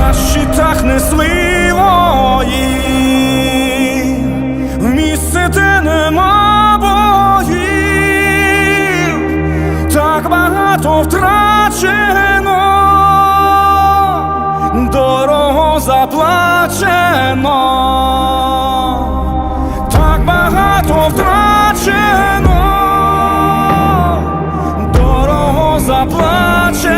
на щитах несли вої, в місце, де нема боїв, так багато втрачено, дорого заплачено, так багато втрачено, дорого заплачено.